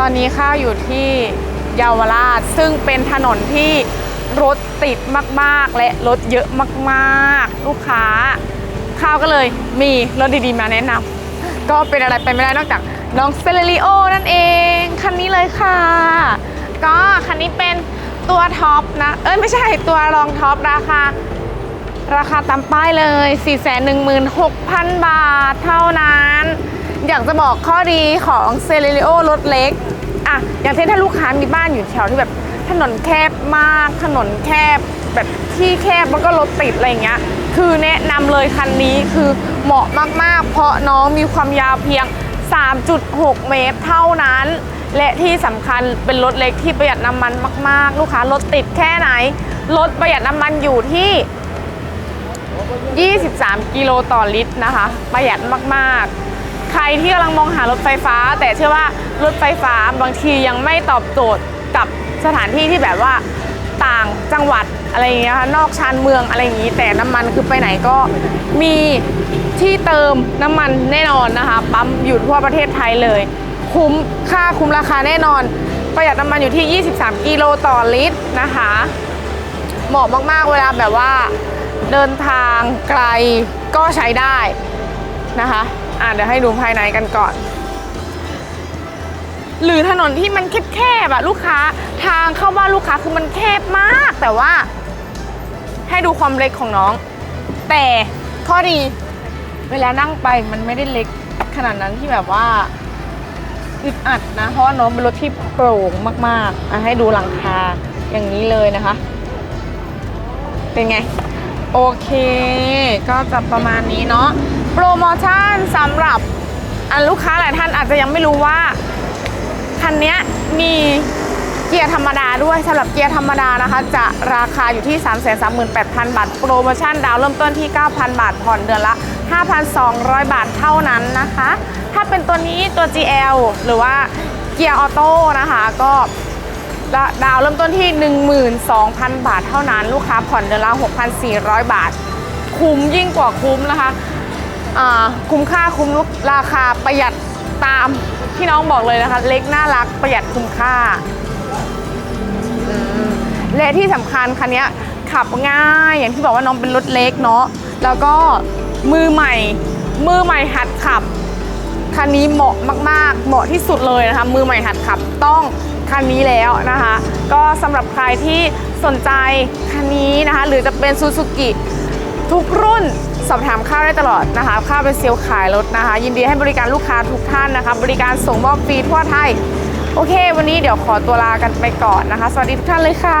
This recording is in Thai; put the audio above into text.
ตอนนี้ข้าวอยู่ที่เยาวราช ซึ่งเป็นถนนที่รถติดมากๆ และรถเยอะมากๆ ลูกค้า ข้าวก็เลยมีรถดีๆมาแนะนำก็เป็นอะไรไปไม่ได้นอกจากน้องเซเลริโอนั่นเอง คันนี้เลยค่ะ ก็คันนี้เป็นตัวท็อปนะ เอ้ยไม่ใช่ตัวรองท็อปราคา ราคาตามป้ายเลย 416,000 บาทเท่านั้น อยากจะบอกข้อดีของเซเลริโอรถเล็กอะอย่างเช่นถ้าลูกค้ามีบ้านอยู่แถวที่แบบถนนแคบมาก ถนนแคบแบบที่แคบแล้วก็รถติดอะไรเงี้ย คือแนะนำเลยคันนี้คือเหมาะมากๆ เพราะน้องมีความยาวเพียง 3.6 เมตรเท่านั้น และที่สำคัญเป็นรถเล็กที่ประหยัดน้ำมันมาก ๆ ลูกค้ารถติดแค่ไหน รถประหยัดน้ำมันอยู่ที่ 23 กิโลต่อลิตรนะคะ ประหยัดมาก ๆ ใครที่กำลังมองหารถไฟฟ้า แต่เชื่อว่ารถไฟฟ้าบางทียังไม่ตอบโจทย์กับสถานที่ที่แบบว่าต่างจังหวัดอะไรอย่างเงี้ยค่ะนอกชานเมืองอะไรอย่างงี้แต่น้ำมันคือไปไหนก็มีที่เติมน้ำมันแน่นอนนะคะปั๊มอยู่ทั่วประเทศไทยเลย คุ้มค่าคุ้มราคาแน่นอน ประหยัดน้ำมันอยู่ที่ 23 กิโลต่อลิตรนะคะเหมาะมากๆเวลาแบบว่าเดินทางไกลก็ใช้ได้ นะคะอะเดี๋ยวให้ดูภายในกันก่อน หรือถนนที่มันแคบๆอะลูกค้าทางเข้าบ้านลูกค้าคือมันแคบมาก แต่ว่า ให้ดูความเล็กของน้อง แต่ข้อดี เวลานั่งไปมันไม่ได้เล็กขนาดนั้นที่แบบว่าอึดอัดนะ เพราะว่าน้องเป็นรถที่โปร่งมากๆอะให้ดูหลังคาอย่างนี้เลยนะคะ เป็นไง โอเค ก็จะประมาณนี้เนาะ โปรโมชั่นสำหรับอันลูกค้าหลายท่านอาจจะยังไม่รู้ว่าคันนี้มีเกียร์ธรรมดาด้วยสำหรับเกียร์ธรรมดานะคะ จะราคาอยู่ที่ 338,000 บาท โปรโมชั่นดาวเริ่มต้นที่ 9,000 บาท ผ่อนเดือนละ 5,200 บาทเท่านั้นนะคะ ถ้าเป็นตัวนี้ตัว GL หรือว่าเกียร์ออโต้นะคะก็ดาวเริ่มต้นที่ 12,000 บาทเท่านั้น ลูกค้าผ่อนเดือนละ 6,400 บาท คุ้มยิ่งกว่าคุ้มนะคะ คุ้มค่าคุ้มราคาประหยัดตามที่น้องบอกเลยนะคะ เล็กน่ารักประหยัดคุ้มค่าและที่สำคัญคันนี้ขับง่ายอย่างที่บอกว่าน้องเป็นรถเล็กเนาะแล้วก็มือใหม่ มือใหม่หัดขับคันนี้เหมาะมาก ๆ เหมาะที่สุดเลยนะคะ มือใหม่หัดขับต้องคันนี้แล้วนะคะ ก็สำหรับใครที่สนใจคันนี้นะคะ หรือจะเป็นซูซูกิทุกรุ่น สอบถามข้าวได้ตลอดนะคะ ข้าวเป็นเซลล์ขายรถนะคะ ยินดีให้บริการลูกค้าทุกท่านนะคะ บริการส่งมอบฟรีทั่วไทย โอเค วันนี้เดี๋ยวขอตัวลากันไปก่อนนะคะ สวัสดีทุกท่านเลยค่ะ